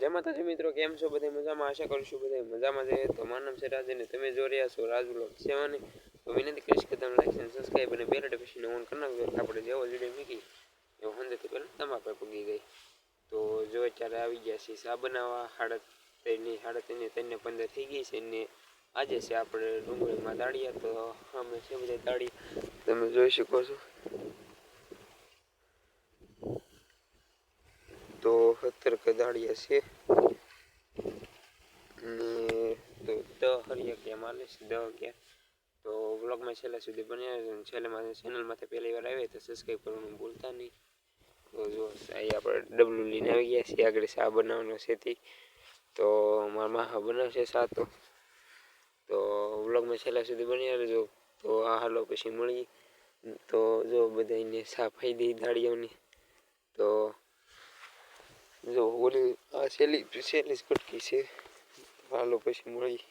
જય માતાજી મિત્રો? કેમ છો? બધા મજામાં? આશા કરું છું બધા મજામાં છે. તો મારું નામ છે રાજ અને તમે જોઈ રહ્યા છો રાજ બ્લોગ. સેવાની તો વિનંતી કરીશ કે તમે લાઈક અને સબસ્ક્રાઈબ અને બેલ નોટિફિકેશન ઓન કરી નાખજો. આપણે જેવો વીડિયો મૂકી એવો હંદેથી પહેલાં તમારા પૂગી ગઈ તો જો અત્યારે આવી ગયા છે સા બનાવવા? સાડા ત્રણની સાડા ત્રણની, ત્રણને પંદર થઈ ગઈ છે ને આજે છે આપણે ડુંગળીમાં દાળીયા. તો અમે છે બધા દાળી તમે જોઈ શકો છો. તો સત્તર કે દાળિયા છે. ને તો દહ હરિયા કે માલે છે દહ કે. તો વ્લોગમાં છેલ્લા સુધી બન્યા છેલ્લામાં ચેનલમાંથી પહેલી વાર આવે તો સબસ્ક્રાઈબ કરવાનું ભૂલતા નહીં. તો જો, અહીં આપણે ડબલું લઈને આવી ગયા છીએ. આગળ શા બનાવવાનો છે તે મારા માહા બનાવશે શા તો તો વ્લોગમાં છેલ્લા સુધી બન્યા રહેજો. તો આ હાલો પછી મળી તો જો બધાને સાફાઈ દઈ દાળીઓની તો જો ઓલી આ છેલ્લી છેલ્લી જ કટકી છે. હાલો પછી મળી